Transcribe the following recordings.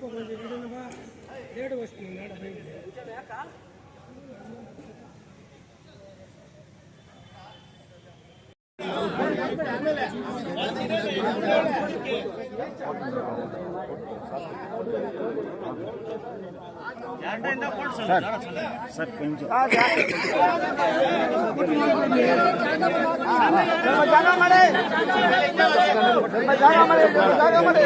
ಸ್ವಲ್ಪ ಒಂದು ಹಿಡಿದನವ ಎರಡು ವರ್ಷ ನಾಡ ಬೈಬಿದೆ ಸರ್ ಕೊಂಚ ಜಾಗ ಮಾಡಿ ಜಾಗ ಮಾಡಿ ಜಾಗ ಮಾಡಿ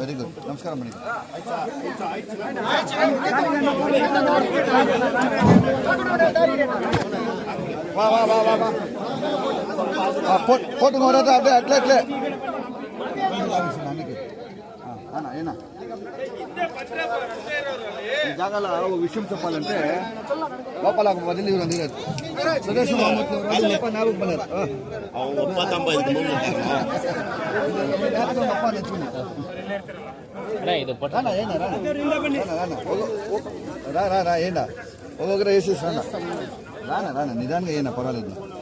ವೆರಿ ಗುಡ್ ನಮಸ್ಕಾರ ಮಾಡಿ वा वा वा वा वा फ़ोटो मोरा तो आप अट्ले अट्ले। అందుకే అయినా ఈ జాగాలో ఒక విషయం చెప్పాలంటే లోపల ఒక పది నీరు అందుకు సురేష్ మహమ్మద్ ముప్పై నాలుగు పని రా. రా రా ఏందా ఒక్కొక్కరు వేసేసి రానా రానా రానా నిదానంగా ఏనా పర్వాలేదు.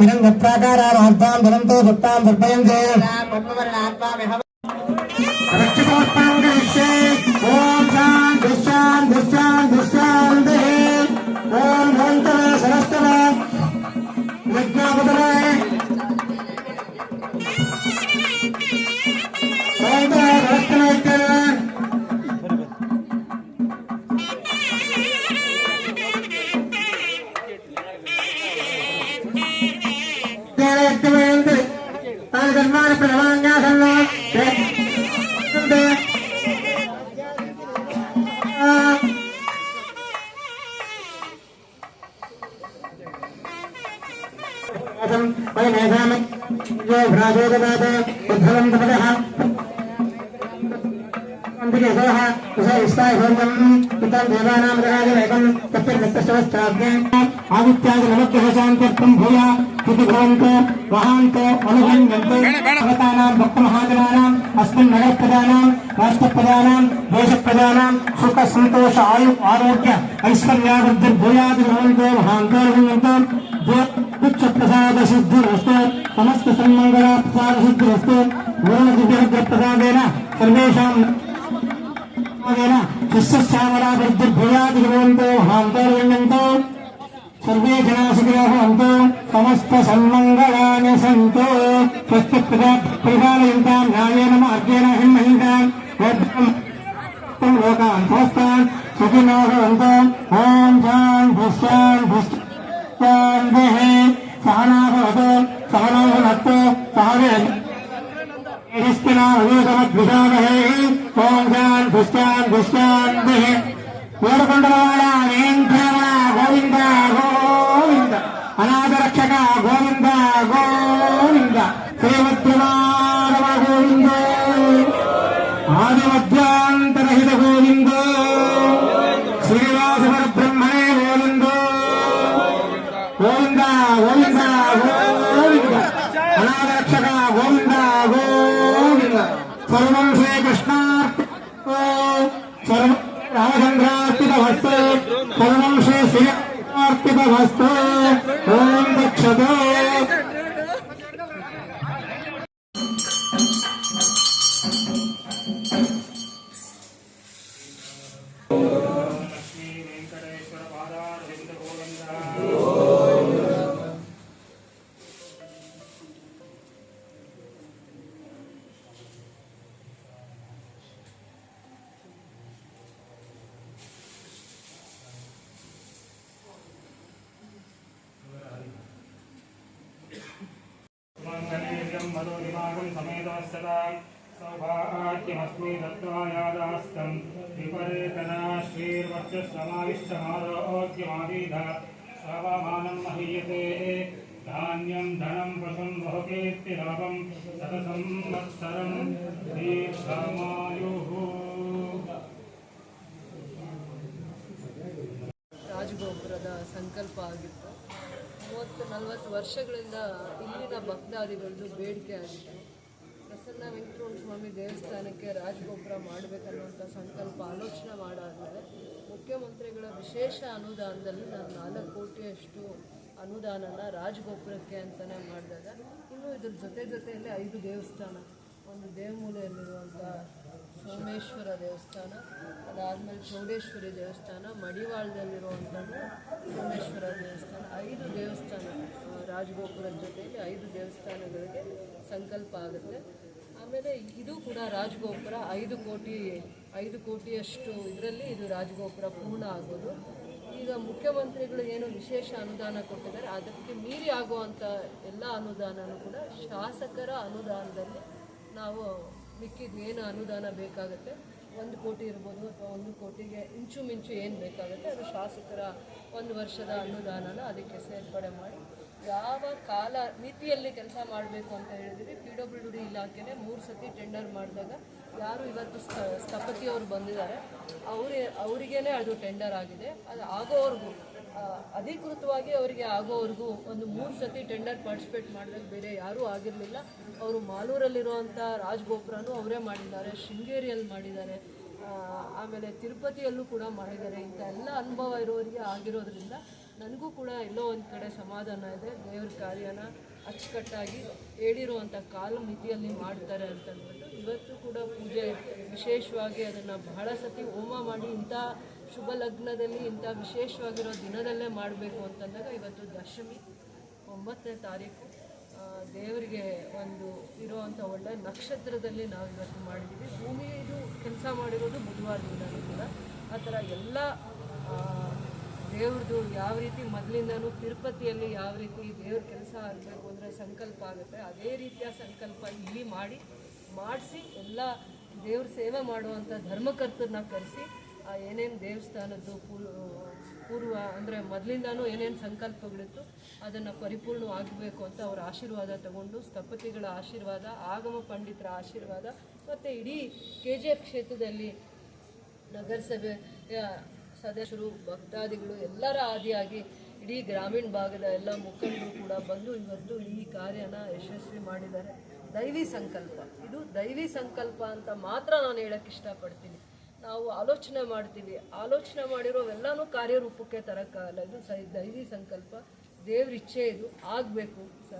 भिनंगत्राकारार्तां भवन्तो सुप्तां सर्पयन्ते रक्षकोत्पयङ्गे ॐ शान् दुश्शान् दुश्शान् व्यासम वयमेषाम जो भ्राजोददात उद्धवं तपदः अन्तिकेशवः कुशलिष्टायभोजम् पितां देवानां ग्रहादिवैकं तत्तद्दत्तशवश्चाज्ञे आदित्यादि नवग्रहशान्तर्पं भूया इति भवन्त वहान्त अनुभवन्ते भवतानां भक्तमहाजनानाम् अस्मिन् नगरप्रदानां राष्ट्रप्रदानां देशप्रदानां सुखसन्तोष आयु आरोग्य ऐश्वर्यावृद्धिर्भूयादिभवन्तो वहान्तो अनुभवन्तो उच्च प्रसाद सिद्धिरस्तु समस्त सन्मंगला प्रसाद सिद्धिरस्तु गुरुदिव्यर्ग प्रसादेन सर्वेषां नामेन शिष्यश्यामला वृद्धिर्भूयात् गुरुवन्तो हान्तोर्यन्तो सर्वे जनासुखिनः हन्तु समस्त सन्मङ्गलानि सन्तु स्वस्य प्रजा परिपालयन्तां न्यायेन मार्गेण हिमहिन्दान् लोकान् समस्तान् सुखिनः हन्तु ॐ शान् भुष्टान् भुष्ट ஓம் ஜான் புஷ்டான் புஷ்டான் வேறு கொண்டு வாழா గోవింద గోవింద గోవింద అనాదరక్షక గోవింద గోవింద సర్వం శ్రీకృష్ణార్ప రామచంద్రార్పిత వస్తు సర్వం శ్రీ శ్రీ అర్పిత వస్తు मधुरिमागं समेतस्सदां सौभाग्यमस्मि दत्तायादास्तं विपरेतनाश्रीर्वर्चस्वमाविष्टमारोग्यमादीध श्रवमानं महीयते। धान्यं धनं पशुं बहुकीर्तिलाभं शतसंवत्सरं दीर्घमा ನಲವತ್ತು ವರ್ಷಗಳಿಂದ ಇಲ್ಲಿನ ಭಕ್ತಾದಿಗಳದ್ದು ಬೇಡಿಕೆ ಆಗಿದೆ. ಪ್ರಸನ್ನ ವೆಂಕಟರಮಣ ಸ್ವಾಮಿ ದೇವಸ್ಥಾನಕ್ಕೆ ರಾಜಗೋಪುರ ಮಾಡಬೇಕನ್ನುವಂಥ ಸಂಕಲ್ಪ ಆಲೋಚನೆ ಮಾಡಾದರೆ ಮುಖ್ಯಮಂತ್ರಿಗಳ ವಿಶೇಷ ಅನುದಾನದಲ್ಲಿ ನಾನು ನಾಲ್ಕು ಕೋಟಿಯಷ್ಟು ಅನುದಾನನ ರಾಜಗೋಪುರಕ್ಕೆ ಅಂತಲೇ ಮಾಡಿದಾಗ ಇನ್ನು ಇದ್ರ ಜೊತೆ ಜೊತೆಯಲ್ಲಿ ಐದು ದೇವಸ್ಥಾನ, ಒಂದು ದೇವಮೂಲೆಯಲ್ಲಿರುವಂಥ ಸೋಮೇಶ್ವರ ದೇವಸ್ಥಾನ, ಅದಾದಮೇಲೆ ಚೌಡೇಶ್ವರಿ ದೇವಸ್ಥಾನ, ಮಡಿವಾಳದಲ್ಲಿರುವಂಥದ್ದು ಸೋಮೇಶ್ವರ ದೇವಸ್ಥಾನ. ಐದು ದೇವಸ್ಥಾನ ರಾಜಗೋಪುರದ ಜೊತೆಯಲ್ಲಿ ಐದು ದೇವಸ್ಥಾನಗಳಿಗೆ ಸಂಕಲ್ಪ ಆಗುತ್ತೆ. ಆಮೇಲೆ ಇದು ಕೂಡ ರಾಜಗೋಪುರ ಐದು ಕೋಟಿ, ಐದು ಕೋಟಿಯಷ್ಟು ಇದರಲ್ಲಿ ಇದು ರಾಜಗೋಪುರ ಪೂರ್ಣ ಆಗೋದು. ಈಗ ಮುಖ್ಯಮಂತ್ರಿಗಳು ಏನು ವಿಶೇಷ ಅನುದಾನ ಕೊಟ್ಟಿದ್ದಾರೆ, ಅದಕ್ಕೆ ಮೀರಿ ಆಗುವಂಥ ಎಲ್ಲ ಅನುದಾನನೂ ಕೂಡ ಶಾಸಕರ ಅನುದಾನದಲ್ಲಿ ನಾವು ಮಿಕ್ಕಿದ ಏನು ಅನುದಾನ ಬೇಕಾಗುತ್ತೆ? ಒಂದು ಕೋಟಿ ಇರ್ಬೋದು ಅಥವಾ ಒಂದು ಕೋಟಿಗೆ ಇಂಚುಮಿಂಚು ಏನು ಬೇಕಾಗುತ್ತೆ? ಅದು ಶಾಸಕರ ಒಂದು ವರ್ಷದ ಅನುದಾನನ ಅದಕ್ಕೆ ಸೇರ್ಪಡೆ ಮಾಡಿ ಯಾವ ಕಾಲ ಮಿತಿಯಲ್ಲಿ ಕೆಲಸ ಮಾಡಬೇಕು ಅಂತ ಹೇಳಿದ್ರೆ ಪಿ ಡಬ್ಲ್ಯೂ ಡಿ ಇಲಾಖೆನೇ ಮೂರು ಸತಿ ಟೆಂಡರ್ ಮಾಡಿದಾಗ ಯಾರು ಇವತ್ತು ಸ್ಥ, ಸ್ಥಪತಿಯವರು ಬಂದಿದ್ದಾರೆ, ಅವರೇ, ಅವರಿಗೇನೆ ಅದು ಟೆಂಡರ್ ಆಗಿದೆ. ಅದು ಆಗೋವರೆಗೂ ಅಧಿಕೃತವಾಗಿ ಅವರಿಗೆ ಆಗೋವರೆಗೂ ಒಂದು ಮೂರು ಸತಿ ಟೆಂಡರ್ ಪಾರ್ಟಿಸಿಪೇಟ್ ಮಾಡಿದಾಗ ಬೇರೆ ಯಾರೂ ಆಗಿರಲಿಲ್ಲ. ಅವರು ಮಾಲೂರಲ್ಲಿರುವಂಥ ರಾಜಗೋಪುರನೂ ಅವರೇ ಮಾಡಿದ್ದಾರೆ, ಶೃಂಗೇರಿಯಲ್ಲಿ ಮಾಡಿದ್ದಾರೆ ಆಮೇಲೆ ತಿರುಪತಿಯಲ್ಲೂ ಕೂಡ ಮಾಡಿದ್ದಾರೆ. ಇಂಥ ಎಲ್ಲ ಅನುಭವ ಇರೋರಿಗೆ ಆಗಿರೋದ್ರಿಂದ ನನಗೂ ಕೂಡ ಎಲ್ಲೋ ಒಂದು ಕಡೆ ಸಮಾಧಾನ ಇದೆ. ದೇವ್ರ ಕಾರ್ಯನ ಅಚ್ಚುಕಟ್ಟಾಗಿ ಹೇಳಿರುವಂಥ ಕಾಲ ಮಿತಿಯಲ್ಲಿ ಮಾಡ್ತಾರೆ ಅಂತ ಅಂದ್ಬಿಟ್ಟು ಇವತ್ತು ಕೂಡ ಪೂಜೆ ವಿಶೇಷವಾಗಿ ಅದನ್ನು ಬಹಳ ಸತಿ ಹೋಮ ಮಾಡಿ ಇಂಥ ಶುಭ ಲಗ್ನದಲ್ಲಿ ಇಂಥ ವಿಶೇಷವಾಗಿರೋ ದಿನದಲ್ಲೇ ಮಾಡಬೇಕು ಅಂತಂದಾಗ ಇವತ್ತು ದಶಮಿ ಒಂಬತ್ತನೇ ತಾರೀಕು ದೇವರಿಗೆ ಒಂದು ಇರುವಂಥ ಒಳ್ಳೆ ನಕ್ಷತ್ರದಲ್ಲಿ ನಾವು ಇವತ್ತು ಮಾಡಿದ್ದೀವಿ. ಭೂಮಿ ಇದು ಕೆಲಸ ಮಾಡಿರೋದು ಬುಧವಾರದಿಂದಲೂ ಕೂಡ. ಆ ಥರ ಎಲ್ಲ ದೇವ್ರದ್ದು ಯಾವ ರೀತಿ ಮೊದಲಿಂದನೂ ತಿರುಪತಿಯಲ್ಲಿ ಯಾವ ರೀತಿ ದೇವ್ರ ಕೆಲಸ ಆಗಬೇಕು ಅಂದರೆ ಸಂಕಲ್ಪ ಆಗುತ್ತೆ. ಅದೇ ರೀತಿಯ ಸಂಕಲ್ಪ ಇಲ್ಲಿ ಮಾಡಿ, ಮಾಡಿಸಿ ಎಲ್ಲ ದೇವ್ರ ಸೇವೆ ಮಾಡುವಂಥ ಧರ್ಮಕರ್ತರನ್ನ ಕರೆಸಿ ಏನೇನು ದೇವಸ್ಥಾನದ್ದು ಪೂರ್ವ ಪೂರ್ವ, ಅಂದರೆ ಮೊದಲಿಂದನೂ ಏನೇನು ಸಂಕಲ್ಪಗಳಿತ್ತು, ಅದನ್ನು ಪರಿಪೂರ್ಣ ಆಗಬೇಕು ಅಂತ ಅವರ ಆಶೀರ್ವಾದ ತಗೊಂಡು, ಸ್ಥಪತಿಗಳ ಆಶೀರ್ವಾದ, ಆಗಮ ಪಂಡಿತರ ಆಶೀರ್ವಾದ, ಮತ್ತು ಇಡೀ ಕೆ ಜಿ ಎಫ್ ಕ್ಷೇತ್ರದಲ್ಲಿ ನಗರಸಭೆಯ ಸದಸ್ಯರು, ಭಕ್ತಾದಿಗಳು ಎಲ್ಲರ ಆದಿಯಾಗಿ ಇಡೀ ಗ್ರಾಮೀಣ ಭಾಗದ ಎಲ್ಲ ಮುಖಂಡರು ಕೂಡ ಬಂದು ಇವತ್ತು ಈ ಕಾರ್ಯನ ಯಶಸ್ವಿ ಮಾಡಿದ್ದಾರೆ. ದೈವಿ ಸಂಕಲ್ಪ. ಇದು ದೈವಿ ಸಂಕಲ್ಪ ಅಂತ ಮಾತ್ರ ನಾನು ಹೇಳಕ್ಕೆ ಇಷ್ಟಪಡ್ತೀನಿ. ನಾವು ಆಲೋಚನೆ ಮಾಡ್ತೀವಿ. ಆಲೋಚನೆ ಮಾಡಿರೋವೆಲ್ಲನೂ ಕಾರ್ಯರೂಪಕ್ಕೆ ತರೋಕ್ಕಾಗಲ್ಲ ಇದು ಸೈ ದೈವಿ ಸಂಕಲ್ಪ. ದೇವ್ರ ಇಚ್ಛೆ ಇದು. ಆಗಬೇಕು. ಸ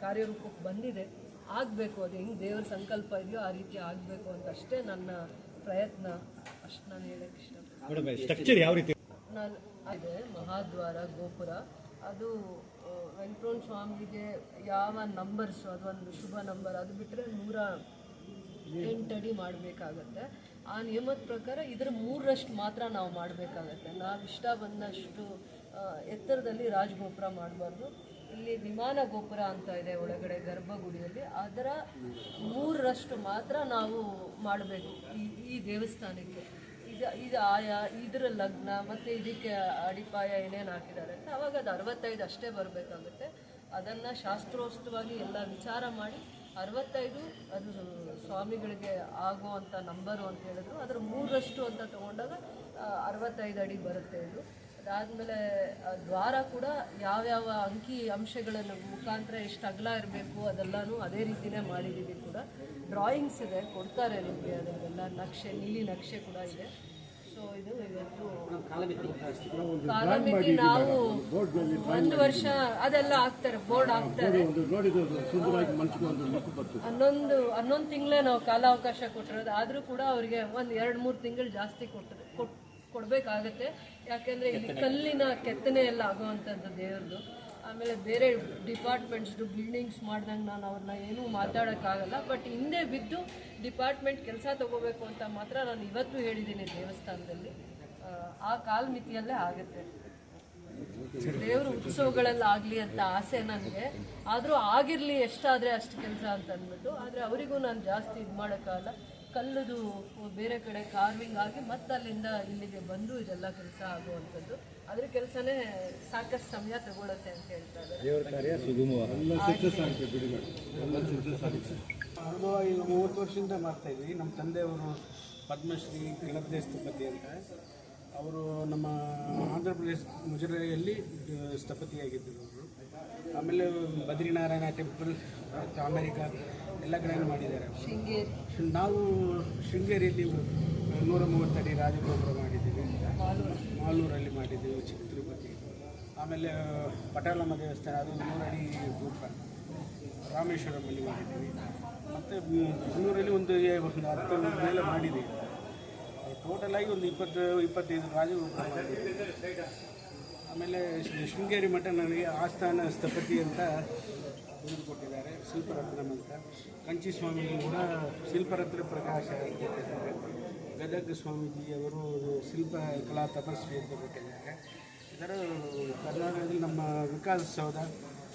ಕಾರ್ಯರೂಪಕ್ಕೆ ಬಂದಿದೆ. ಆಗಬೇಕು. ಅದು ಹೆಂಗೆ ದೇವ್ರ ಸಂಕಲ್ಪ ಇದೆಯೋ ಆ ರೀತಿ ಆಗಬೇಕು ಅಂತ ಅಷ್ಟೇ ನನ್ನ ಪ್ರಯತ್ನ ಅಷ್ಟು ನಾನು ಹೇಳಕ್ಕೆ ಇಷ್ಟಪಡ್ತೀನಿ. ಸ್ಟ್ರಕ್ಚರ್ ಯಾವ ರೀತಿ? ನಾನು ಇದೆ. ಮಹಾದ್ವಾರ ಗೋಪುರ. ಅದು ಆ, ಸ್ವಾಮಿಗೆ ಯಾವ ನಂಬರ್ಸು ಒಂದು ಶುಭ ನಂಬರ್ ಅದು ಬಿಟ್ಟರೆ ನೂರ ಎಂಟಡಿ ಮಾಡಬೇಕಾಗತ್ತೆ. ಆ ನಿಯಮದ ಪ್ರಕಾರ ಇದರ ಮೂರರಷ್ಟು ಮಾತ್ರ ನಾವು ಮಾಡಬೇಕಾಗತ್ತೆ. ನಾವು ಇಷ್ಟ ಬಂದಷ್ಟು ಎತ್ತರದಲ್ಲಿ ರಾಜಗೋಪುರ ಮಾಡಬಾರ್ದು. ಇಲ್ಲಿ ವಿಮಾನ ಗೋಪುರ ಅಂತ ಇದೆ ಒಳಗಡೆ ಗರ್ಭಗುಡಿಯಲ್ಲಿ. ಅದರ ಮೂರರಷ್ಟು ಮಾತ್ರ ನಾವು ಮಾಡಬೇಕು ಈ ಈ ದೇವಸ್ಥಾನಕ್ಕೆ. ಇದು ಇದು ಆಯಾ, ಇದರ ಲಗ್ನ ಮತ್ತು ಇದಕ್ಕೆ ಅಡಿಪಾಯ ಏನೇನು ಹಾಕಿದ್ದಾರೆ ಅಂತ ಅವಾಗ ಅದು ಅರವತ್ತೈದು ಅಷ್ಟೇ ಬರಬೇಕಾಗುತ್ತೆ. ಅದನ್ನು ಶಾಸ್ತ್ರೋಕ್ತವಾಗಿ ಎಲ್ಲ ವಿಚಾರ ಮಾಡಿ ಅರವತ್ತೈದು ಅದು ಸ್ವಾಮಿಗಳಿಗೆ ಆಗುವಂಥ ನಂಬರು ಅಂತ ಹೇಳಿದ್ರು. ಅದರ ಮೂರರಷ್ಟು ಅಂತ ತೊಗೊಂಡಾಗ ಅರವತ್ತೈದು ಅಡಿ ಬರುತ್ತೆ ಇದು. ಅದಾದಮೇಲೆ ದ್ವಾರ ಕೂಡ ಯಾವ್ಯಾವ ಅಂಕಿ ಅಂಶಗಳನ್ನು ಮುಖಾಂತರ ಎಷ್ಟು ಅಗಲ ಇರಬೇಕು ಅದೆಲ್ಲನೂ ಅದೇ ರೀತಿನೇ ಮಾಡಿದ್ದೀವಿ ಕೂಡ. ಡ್ರಾಯಿಂಗ್ಸ್ ಇದೆ, ಕೊಡ್ತಾರೆ ನಿಮಗೆ ಅದರಲ್ಲೆಲ್ಲ ನಕ್ಷೆ, ನೀಲಿ ನಕ್ಷೆ ಕೂಡ ಇದೆ. ಸೊ ಇದು ಇವತ್ತು ಕಾಲಮಿತಿ ನಾವು ಒಂದು ವರ್ಷ ಅದೆಲ್ಲ ಹಾಕ್ತಾರೆ ಬೋರ್ಡ್ ಹಾಕ್ತಾರೆ. ಹನ್ನೊಂದು ಹನ್ನೊಂದು ತಿಂಗಳೇ ನಾವು ಕಾಲಾವಕಾಶ ಕೊಟ್ಟಿರೋದು. ಆದರೂ ಕೂಡ ಅವರಿಗೆ ಒಂದು ಎರಡು ಮೂರು ತಿಂಗಳು ಜಾಸ್ತಿ ಕೊಟ್ಟರೆ ಕೊಟ್ ಕೊಡಬೇಕಾಗತ್ತೆ. ಯಾಕೆಂದರೆ ಇಲ್ಲಿ ಕಲ್ಲಿನ ಕೆತ್ತನೆ ಎಲ್ಲ ಆಗುವಂಥದ್ದು ದೇವ್ರದ್ದು. ಆಮೇಲೆ ಬೇರೆ ಡಿಪಾರ್ಟ್ಮೆಂಟ್ಸ್ದು ಬಿಲ್ಡಿಂಗ್ಸ್ ಮಾಡ್ದಂಗೆ ನಾನು ಅವ್ರನ್ನ ಏನೂ ಮಾತಾಡೋಕ್ಕಾಗಲ್ಲ. ಬಟ್ ಹಿಂದೆ ಬಿದ್ದು ಡಿಪಾರ್ಟ್ಮೆಂಟ್ ಕೆಲಸ ತಗೋಬೇಕು ಅಂತ ಮಾತ್ರ ನಾನು ಇವತ್ತು ಹೇಳಿದ್ದೀನಿ ದೇವಸ್ಥಾನದಲ್ಲಿ. ಆ, ಕಾಲ್ಮಿತಿಯಲ್ಲೇ ಆಗುತ್ತೆ. ದೇವ್ರ ಉತ್ಸವಗಳಲ್ಲಾಗಲಿ ಅಂತ ಆಸೆ ನನಗೆ ಆದರೂ ಆಗಿರಲಿ ಎಷ್ಟಾದರೆ ಅಷ್ಟು ಕೆಲಸ ಅಂತ ಅಂದ್ಬಿಟ್ಟು. ಆದರೆ ಅವರಿಗೂ ನಾನು ಜಾಸ್ತಿ ಇದು ಮಾಡೋಕ್ಕಾಗಲ್ಲ. ಕಲ್ಲದು ಬೇರೆ ಕಡೆ ಕಾರ್ವಿಂಗ್ ಆಗಿ ಮತ್ತೆ ಅಲ್ಲಿಂದ ಇಲ್ಲಿಗೆ ಬಂದು ಇದೆಲ್ಲ ಕೆಲಸ ಆಗುವಂಥದ್ದು. ಅದ್ರ ಕೆಲಸನೇ ಸಾಕಷ್ಟು ಸಮಯ ತಗೊಳತ್ತೆ ಅಂತ ಹೇಳ್ತಾ ಇದ್ದಾರೆ. ಅನುಭವ ಈಗ ಮೂವತ್ತು ವರ್ಷದಿಂದ ಮಾಡ್ತಾ ಇದ್ವಿ. ನಮ್ಮ ತಂದೆಯವರು ಪದ್ಮಶ್ರೀ ಗಣಪತಿ ಸ್ಥಪತಿ ಅಂತ. ಅವರು ನಮ್ಮ ಆಂಧ್ರ ಪ್ರದೇಶ ಮುಜರೆಯಲ್ಲಿ ಸ್ಥಪತಿಯಾಗಿದ್ದರು. ಆಮೇಲೆ ಬದ್ರಿನಾರಾಯಣ ಟೆಂಪಲ್ ಅಮೇರಿಕಾ ಎಲ್ಲ ಕಡೆಯೂ ಮಾಡಿದ್ದಾರೆ. ಶೃಂಗೇರಿ. ನಾವು ಶೃಂಗೇರಿಯಲ್ಲಿ ನೂರ ಮೂವತ್ತಡಿ ರಾಜಗೋಪುರ ಮಾಡಿದ್ದೀವಿ. ಮಾಲೂರಲ್ಲಿ ಮಾಡಿದ್ದೀವಿ ಚಿತ್ರಪತಿ ತಿರುಪತಿ ಆಮೇಲೆ ಪಟಾಲಮ್ಮ ದೇವಸ್ಥಾನ ಅದು ನೂರಡಿ ಗೋಪುರ ರಾಮೇಶ್ವರಮಲ್ಲಿ ಮಾಡಿದ್ದೀವಿ. ಮತ್ತು ಬೆಂಗಳೂರಲ್ಲಿ ಒಂದು ಒಂದು ಹತ್ತು ಮೇಲೆ ಮಾಡಿದ್ದೀವಿ. ಟೋಟಲಾಗಿ ಒಂದು ಇಪ್ಪತ್ತು ಇಪ್ಪತ್ತೈದು ರಾಜಗೋಪುರ ಮಾಡಿದ್ದೀವಿ. ಆಮೇಲೆ ಶ್ರೀ ಶೃಂಗೇರಿ ಮಠ ನನಗೆ ಆಸ್ಥಾನ ಸ್ಥಪತಿ ಅಂತ ಕೊಟ್ಟಿದ್ದಾರೆ ಶಿಲ್ಪರತ್ನಂ ಅಂತ. ಕಂಚಿ ಸ್ವಾಮಿಗಳು ಕೂಡ ಶಿಲ್ಪರತ್ನ ಪ್ರಕಾಶ ಅಂತ ಕೊಟ್ಟಿದ್ದಾರೆ. ಗದಗ ಸ್ವಾಮೀಜಿಯವರು ಶಿಲ್ಪ ಕಲಾ ತಪಸ್ವಿ ಅಂತ ಕೊಟ್ಟಿದ್ದಾರೆ. ಇದರ ಕರ್ನಾಟಕದಲ್ಲಿ ನಮ್ಮ ವಿಕಾಸ ಸೌಧ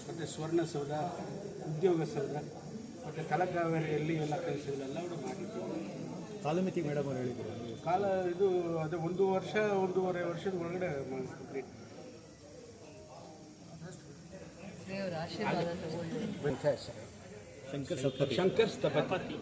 ಮತ್ತು ಸ್ವರ್ಣಸೌಧ ಉದ್ಯೋಗ ಸೌಧ ಮತ್ತು ತಲಕಾವೇರಿಯಲ್ಲಿ ಎಲ್ಲ ಕೆಲಸಗಳೆಲ್ಲ ಅವರು ಮಾಡಿದ್ದೀವಿ ಕಾಲಮಿತಿ ಮೇಡಮ್ ಅವರು ಹೇಳಿದ್ರು. ಕಾಲ ಇದು ಅದು ಒಂದು ವರ್ಷ ಒಂದೂವರೆ ವರ್ಷದ ಒಳಗಡೆ ಕಂಪ್ಲೀಟ್ ದೇವರ ಆಶೀರ್ವಾದ ತಗೊಳ್ಳಿ. ಶಂಕರ್ ಶಂಕರ್ ಸ್ಥಪತಿ